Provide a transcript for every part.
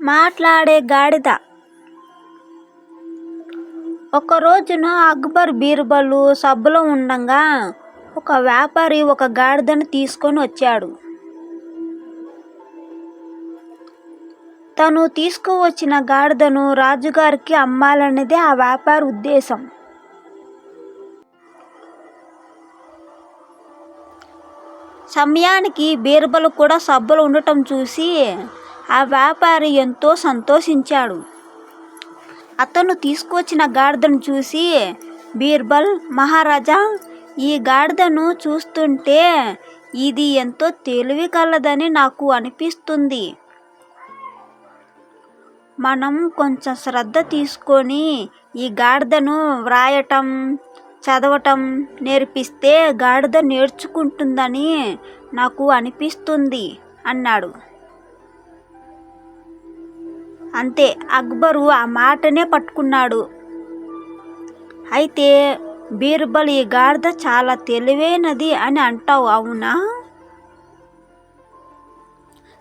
మాట్లాడే గాడిద. ఒక రోజున అక్బర్ బీర్బలు సబ్బులో ఉండగా ఒక వ్యాపారి ఒక గాడిదను తీసుకొని వచ్చాడు. తను తీసుకువచ్చిన గాడిదను రాజుగారికి అమ్మాలన్నదే ఆ వ్యాపారి ఉద్దేశం. సమయానికి బీర్బలు కూడా సబ్బులు ఉండటం చూసి ఆ వ్యాపారి ఎంతో సంతోషించాడు. అతను తీసుకొచ్చిన గాడిదను చూసి బీర్బల్ మహారాజా ఈ గాడిదను చూస్తుంటే ఇది ఎంతో తెలివి కలదని నాకు అనిపిస్తుంది. మనం కొంచెం శ్రద్ధ తీసుకొని ఈ గాడిదను వ్రాయటం చదవటం నేర్పిస్తే గాడిద నేర్చుకుంటుందని నాకు అనిపిస్తుంది అన్నాడు. అంతే అక్బరు ఆ మాటనే పట్టుకున్నాడు. అయితే బీర్బల్ ఈ గాడిద చాలా తెలివైనది అని అంటావు అవునా?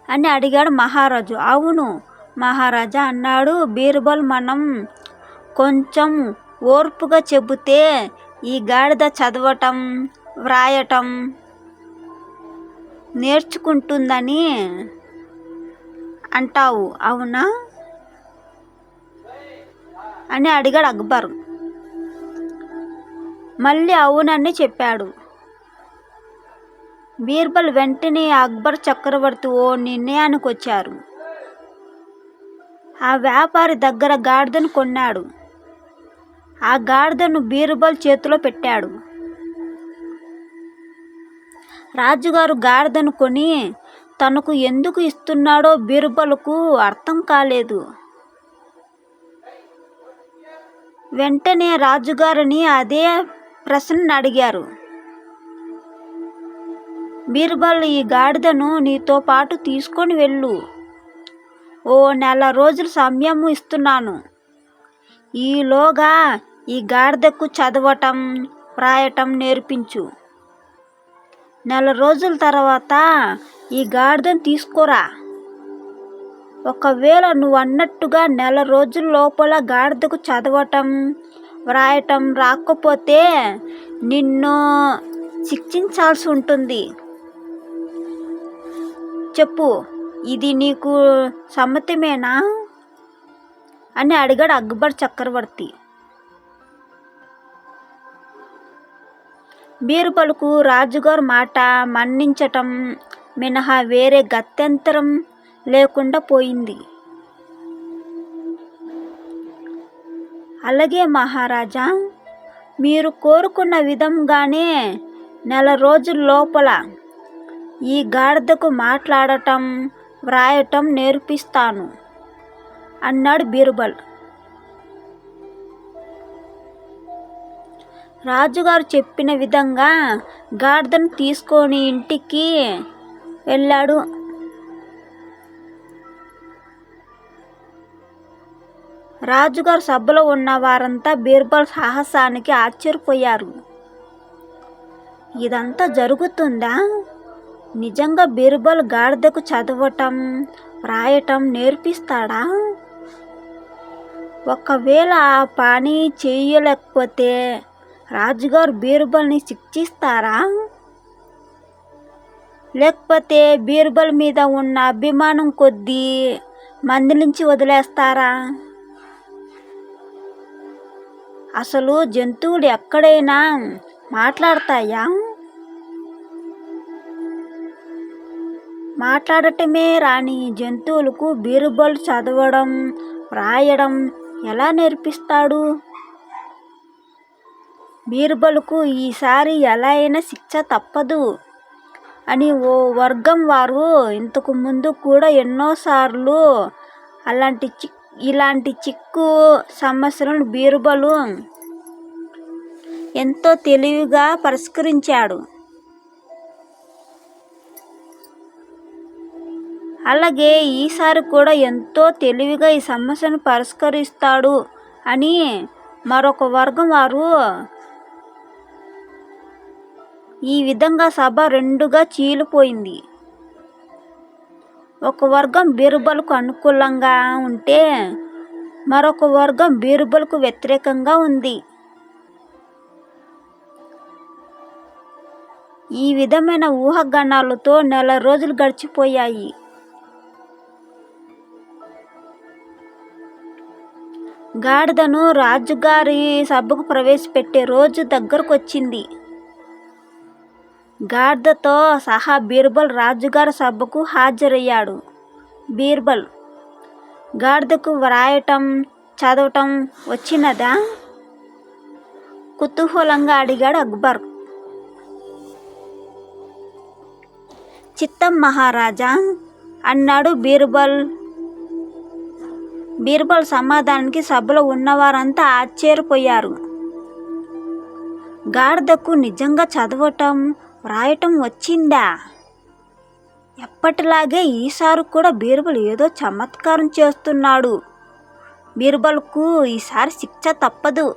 అని అడిగాడు మహారాజు. అవును మహారాజా అన్నాడు బీర్బల్. మనం కొంచెం ఓర్పుగా చెబితే ఈ గాడిద చదవటం వ్రాయటం నేర్చుకుంటుందని అంటావు అవునా? అని అడిగాడు అక్బర్. మళ్ళీ అవునని చెప్పాడు. బీర్బల్ వెంటనే అక్బర్ చక్రవర్తి ఓ నిర్ణయానికి వచ్చారు. ఆ వ్యాపారి దగ్గర గాడిదను కొన్నాడు. ఆ గాడిదను బీర్బల్ చేతిలో పెట్టాడు. రాజుగారు గాడిదను కొని తనకు ఎందుకు ఇస్తున్నాడో బీర్బల్కు అర్థం కాలేదు. వెంటనే రాజుగారిని అదే ప్రశ్న అడిగారు. బీర్బల్ ఈ గాడిదను నీతో పాటు తీసుకొని వెళ్ళు. ఓ నెల రోజులు సమయం ఇస్తున్నాను. ఈలోగా ఈ గాడిదకు చదవటం రాయటం నేర్పించు. నెల రోజుల తర్వాత ఈ గాడిదను తీసుకురా. ఒకవేళ నువ్వు అన్నట్టుగా నెల రోజుల లోపల గాడిదకు చదవటం వ్రాయటం రాకపోతే నిన్ను శిక్షించాల్సి ఉంటుంది. చెప్పు ఇది నీకు సమ్మతమేనా? అని అడిగాడు అక్బర్ చక్రవర్తి. బీరుబలుకు రాజుగారు మాట మన్నించటం మినహా వేరే గత్యంతరం లేకుండా పోయింది. అలాగే మహారాజా మీరు కోరుకున్న విధంగానే నెల రోజుల లోపల ఈ గాడిదకు మాట్లాడటం వ్రాయటం నేర్పిస్తాను అన్నాడు బీర్బల్. రాజుగారు చెప్పిన విధంగా గాడిదను తీసుకొని ఇంటికి వెళ్ళాడు. రాజుగారు సభలో ఉన్న వారంతా బీర్బల్ సాహసానికి ఆశ్చర్యపోయారు. ఇదంతా జరుగుతుందా? నిజంగా బీర్బల్ గాడిదకు చదవటం రాయటం నేర్పిస్తాడా? ఒకవేళ ఆ పని చేయలేకపోతే రాజుగారు బీర్బల్ని శిక్షిస్తారా? లేకపోతే బీర్బల్ మీద ఉన్న అభిమానం కొద్దీ మంది వదిలేస్తారా? అసలు జంతువులు ఎక్కడైనా మాట్లాడతాయా? మాట్లాడటమే రాని జంతువులకు బీరుబల్ చదవడం రాయడం ఎలా నేర్పిస్తాడు? బీర్బల్కు ఈసారి ఎలా అయినా శిక్ష తప్పదు అని ఓ వర్గం వారు ఇంతకు ముందు కూడా ఎన్నోసార్లు అలాంటి చిక్ ఇలాంటి చిక్కు సమస్యలను బీర్బలు ఎంతో తెలివిగా పరిష్కరించాడు. అలాగే ఈసారి కూడా ఎంతో తెలివిగా ఈ సమస్యను పరిష్కరిస్తాడు అని మరొక వర్గం వారు ఈ విధంగా సభ రెండుగా చీలిపోయింది. ఒక వర్గం బీరుబలకు అనుకూలంగా ఉంటే మరొక వర్గం బీరుబలకు వ్యతిరేకంగా ఉంది. ఈ విధమైన ఊహాగానాలతో నెల రోజులు గడిచిపోయాయి. గాడిదను రాజుగారి సభకు ప్రవేశపెట్టే రోజు దగ్గరకు వచ్చింది గాడిదతో సహా బీర్బల్ రాజుగారి సభకు హాజరయ్యాడు. బీర్బల్ గాడిదకు వ్రాయటం చదవటం వచ్చినదా? కుతూహలంగా అడిగాడు అక్బర్. చిత్తం మహారాజా అన్నాడు బీర్బల్. బీర్బల్ సమాధానానికి సభలో ఉన్నవారంతా ఆశ్చర్యపోయారు. గాడిదకు నిజంగా చదవటం వ్రాయటం వచ్చిందా? ఎప్పటిలాగే ఈసారి కూడా బీర్బల్ ఏదో చమత్కారం చేస్తున్నాడు. బీర్బల్కు ఈసారి శిక్ష తప్పదు.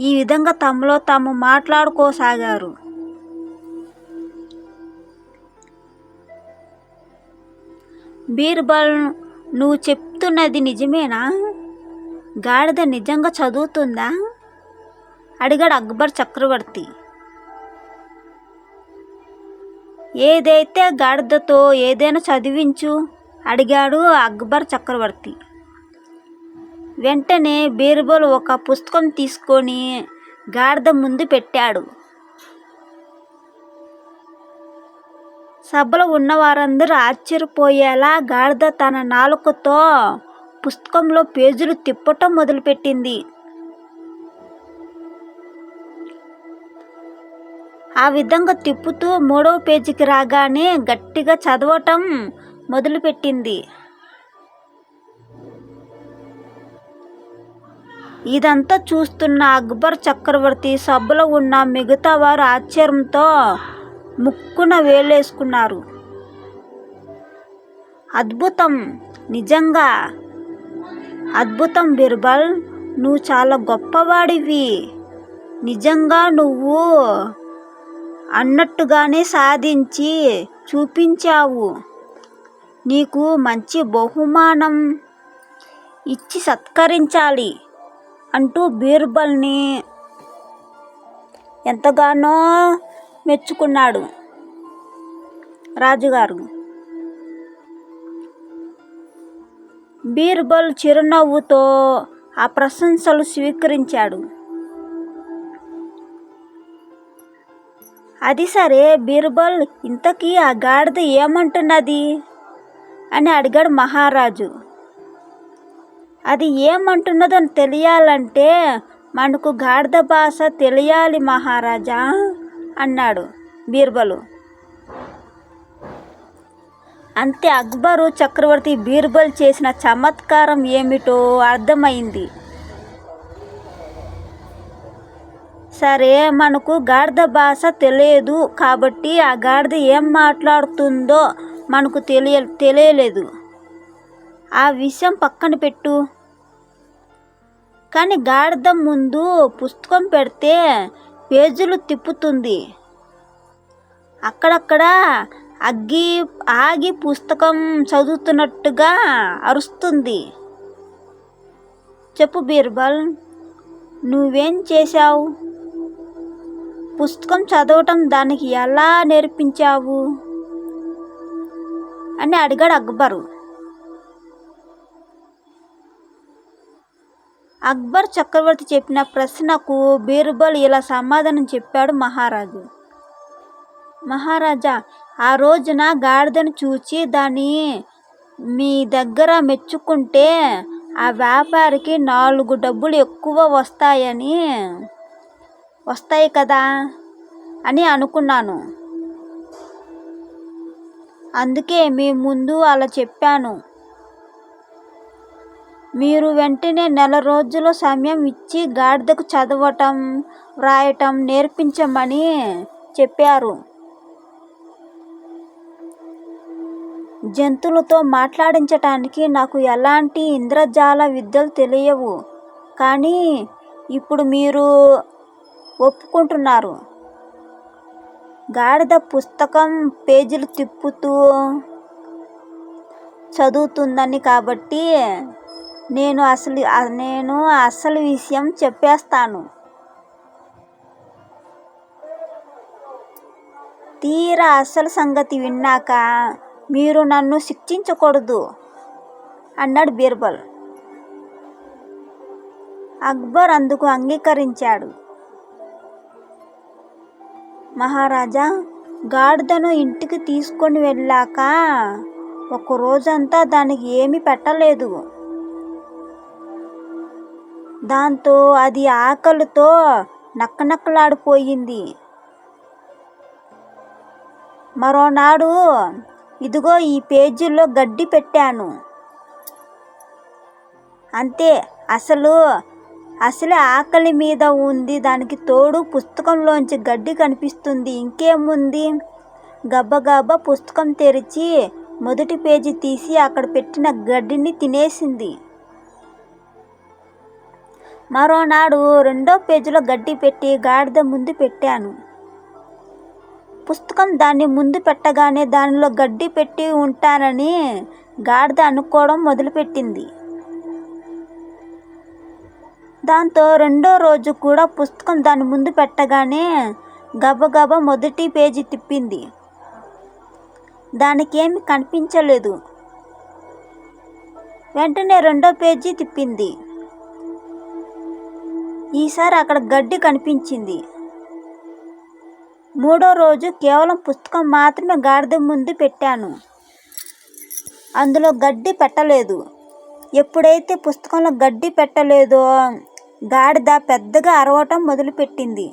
ఈ విధంగా తమలో తాము మాట్లాడుకోసాగారు. బీర్బల్ నువ్వు చెప్తున్నది నిజమేనా? గాడిద నిజంగా చదువుతుందా? అడిగాడు అక్బర్ చక్రవర్తి. ఏదైతే గాడిదతో ఏదైనా చదివించు అడిగాడు అక్బర్ చక్రవర్తి. వెంటనే బీర్బల్ ఒక పుస్తకం తీసుకొని గాడిద ముందు పెట్టాడు. సభలో ఉన్న వారందరూ ఆశ్చర్యపోయేలా గాడిద తన నాలుకతో పుస్తకంలో పేజీలు తిప్పటం మొదలుపెట్టింది. ఆ విధంగా తిప్పుతూ మూడవ పేజీకి రాగానే గట్టిగా చదవటం మొదలుపెట్టింది. ఇదంతా చూస్తున్న అక్బర్ చక్రవర్తి సభలో ఉన్న మిగతా వారు ఆశ్చర్యంతో ముక్కున వేలేసుకున్నారు. అద్భుతం నిజంగా. అద్భుతం బిర్బల్. నువ్వు చాలా గొప్పవాడివి. నిజంగా నువ్వు అన్నట్టుగానే సాధించి చూపించావు. నీకు మంచి బహుమానం ఇచ్చి సత్కరించాలి అంటూ బీర్బల్ని ఎంతగానో మెచ్చుకున్నాడు. రాజుగారు. బీర్బల్ చిరునవ్వుతో ఆ ప్రశంసలు స్వీకరించాడు. అది సరే బీర్బల్ ఇంతకీ ఆ గాడిద ఏమంటున్నది? అని అడిగాడు మహారాజు. అది ఏమంటున్నదో తెలియాలంటే మనకు గాడిద భాష తెలియాలి మహారాజా. అన్నాడు బీర్బలు. అంతే అక్బరు చక్రవర్తి బీర్బల్ చేసిన చమత్కారం ఏమిటో అర్థమైంది. సరే మనకు గాడిద భాష తెలియదు కాబట్టి ఆ గాడిద ఏం మాట్లాడుతుందో మనకు తెలియ తెలియలేదు. ఆ విషయం పక్కన పెట్టు. కానీ గాడిద ముందు పుస్తకం పెడితే పేజీలు తిప్పుతుంది. అక్కడక్కడ అగ్గి ఆగి పుస్తకం చదువుతున్నట్టుగా అరుస్తుంది. చెప్పు బీర్బల్ నువ్వేం చేశావు? పుస్తకం చదవటం దానికి ఎలా నేర్పించావు? అని అడిగాడు అక్బరు. అక్బర్ చక్రవర్తి చెప్పిన ప్రశ్నకు బీర్బల్ ఇలా సమాధానం చెప్పాడు మహారాజు. మహారాజా ఆ రోజున గాడిదను చూచి దాన్ని మీ దగ్గర మెచ్చుకుంటే ఆ వ్యాపారికి నాలుగు డబ్బులు ఎక్కువ వస్తాయని వస్తాయి కదా అని అనుకున్నాను. అందుకే మీ ముందు అలా చెప్పాను. మీరు వెంటనే నెల రోజుల సమయం ఇచ్చి గాడిదకు చదవటం వ్రాయటం నేర్పించమని చెప్పారు. జంతువులతో మాట్లాడించటానికి నాకు ఎలాంటి ఇంద్రజాల విద్యలు తెలియవు. కానీ ఇప్పుడు మీరు ఒప్పుకుంటున్నారు. గాడిద పుస్తకం పేజీలు తిప్పుతూ చదువుతుందని కాబట్టి నేను అసలు నేను అసలు విషయం చెప్పేస్తాను. తీరా అసలు సంగతి విన్నాక మీరు నన్ను శిక్షించకూడదు అన్నాడు బీర్బల్. అక్బర్ అందుకు అంగీకరించాడు. మహారాజా గాడిదను ఇంటికి తీసుకొని వెళ్ళాక ఒక రోజంతా దానికి ఏమీ పెట్టలేదు. దాంతో అది ఆకలితో నక్కనక్కలాడిపోయింది. మరోనాడు ఇదిగో ఈ పేజీల్లో గడ్డి పెట్టాను. అంతే అసలు అసలే ఆకలి మీద ఉంది దానికి తోడు పుస్తకంలోంచి గడ్డి కనిపిస్తుంది ఇంకేముంది? గబగబా పుస్తకం తెరిచి మొదటి పేజీ తీసి అక్కడ పెట్టిన గడ్డిని తినేసింది. మరోనాడు రెండో పేజీలో గడ్డి పెట్టి గాడిద ముందు పెట్టాను. పుస్తకం దాన్ని ముందు పెట్టగానే దానిలో గడ్డి పెట్టి ఉంటానని గాడిద అనుకోవడం మొదలుపెట్టింది. దాంతో రెండో రోజు కూడా పుస్తకం దాని ముందు పెట్టగానే గబగబ మొదటి పేజీ తిప్పింది. దానికేమి కనిపించలేదు. వెంటనే రెండో పేజీ తిప్పింది. ఈసారి అక్కడ గడ్డి కనిపించింది. మూడో రోజు కేవలం పుస్తకం మాత్రమే గాడిద ముందు పెట్టాను. అందులో గడ్డి పెట్టలేదు. ఎప్పుడైతే పుస్తకంలో గడ్డి పెట్టలేదో గాడిద పెద్దగా అరవటం మొదలుపెట్టింది.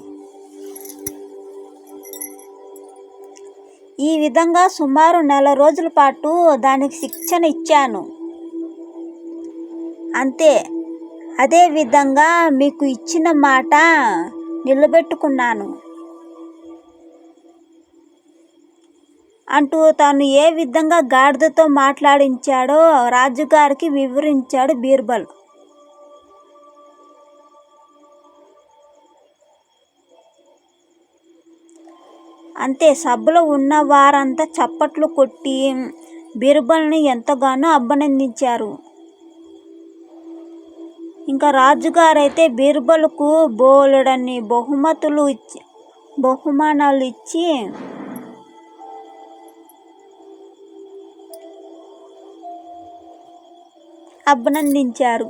ఈ విధంగా సుమారు నెల రోజుల పాటు దానికి శిక్షణ ఇచ్చాను. అంతే. అదే విధంగా మీకు ఇచ్చిన మాట నిలబెట్టుకున్నాను. అంటూ తాను ఏ విధంగా గాడిదతో మాట్లాడించాడో రాజుగారికి వివరించాడు బీర్బల్. అంతే సభలో ఉన్న వారంతా చప్పట్లు కొట్టి బీర్బల్ని ఎంతగానో అభినందించారు. ఇంకా రాజుగారైతే బీర్బల్కు బోలెడన్ని బహుమతులు ఇచ్చి బహుమానాలు ఇచ్చి అభినందించారు.